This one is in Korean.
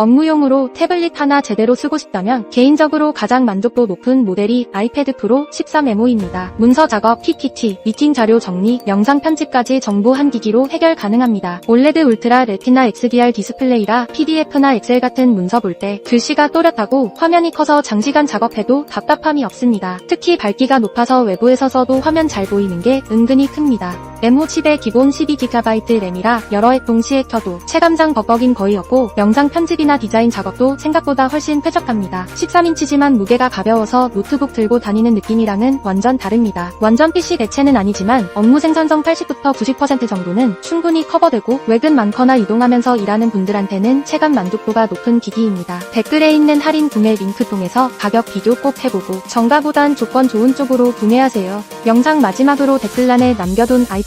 업무용으로 태블릿 하나 제대로 쓰고 싶다면 개인적으로 가장 만족도 높은 모델이 아이패드 프로 13메모입니다. 문서 작업, PPT, 미팅 자료 정리, 영상 편집까지 전부 한 기기로 해결 가능합니다. 올레드 울트라 레티나 XDR 디스플레이라 PDF나 엑셀 같은 문서 볼 때 글씨가 또렷하고 화면이 커서 장시간 작업해도 답답함이 없습니다. 특히 밝기가 높아서 외부에서 써도 화면 잘 보이는 게 은근히 큽니다. 메모 칩의 기본 12GB 램이라 여러 앱 동시에 켜도 체감상 버벅임 거의 없고 영상 편집이나 디자인 작업도 생각보다 훨씬 쾌적합니다. 13인치지만 무게가 가벼워서 노트북 들고 다니는 느낌이랑은 완전 다릅니다. 완전 PC 대체는 아니지만 업무 생산성 80부터 90% 정도는 충분히 커버되고 외근 많거나 이동하면서 일하는 분들한테는 체감 만족도가 높은 기기입니다. 댓글에 있는 할인 구매 링크 통해서 가격 비교 꼭 해보고 정가보단 조건 좋은 쪽으로 구매하세요. 영상 마지막으로 댓글란에 남겨둔 아이